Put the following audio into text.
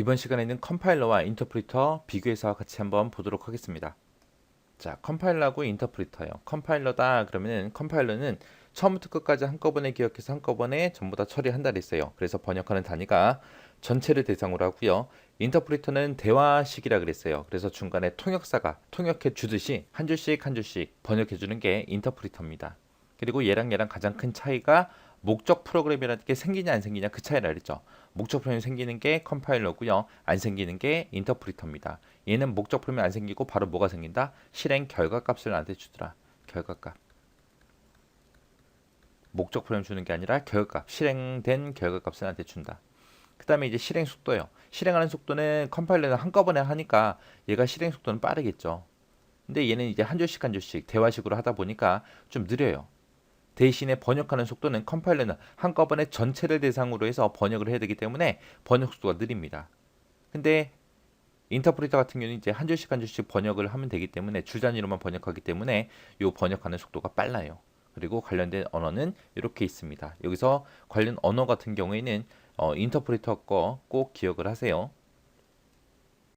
이번 시간에는 컴파일러와 인터프리터 비교해서 같이 한번 보도록 하겠습니다. 자, 컴파일러하고 인터프리터요. 컴파일러다 그러면은 컴파일러는 처음부터 끝까지 한꺼번에 기억해서 한꺼번에 전부 다 처리한다 그랬어요. 그래서 번역하는 단위가 전체를 대상으로 하고요. 인터프리터는 대화식이라 그랬어요. 그래서 중간에 통역사가 통역해 주듯이 한 줄씩 한 줄씩 번역해 주는 게 인터프리터입니다. 그리고 얘랑 얘랑 가장 큰 차이가 목적 프로그램이라는 게 생기냐 안 생기냐 그 차이라 그랬죠. 목적 프로그램이 생기는 게 컴파일러고요. 안 생기는 게 인터프리터입니다. 얘는 목적 프로그램이 안 생기고 바로 뭐가 생긴다? 실행 결과 값을 나한테 주더라. 결과값. 목적 프로그램 주는 게 아니라 결과값, 실행된 결과값을 나한테 준다. 그 다음에 이제 실행 속도요. 실행하는 속도는 컴파일러는 한꺼번에 하니까 얘가 실행 속도는 빠르겠죠. 근데 얘는 이제 한 줄씩 한 줄씩 대화식으로 하다 보니까 좀 느려요. 대신에 번역하는 속도는 컴파일러는 한꺼번에 전체를 대상으로 해서 번역을 해야 되기 때문에 번역 속도가 느립니다. 근데 인터프리터 같은 경우는 이제 한 줄씩 한 줄씩 번역을 하면 되기 때문에 줄 단위로만 번역하기 때문에 요 번역하는 속도가 빨라요. 그리고 관련된 언어는 이렇게 있습니다. 여기서 관련 언어 같은 경우에는 어, 인터프리터 거 꼭 기억을 하세요.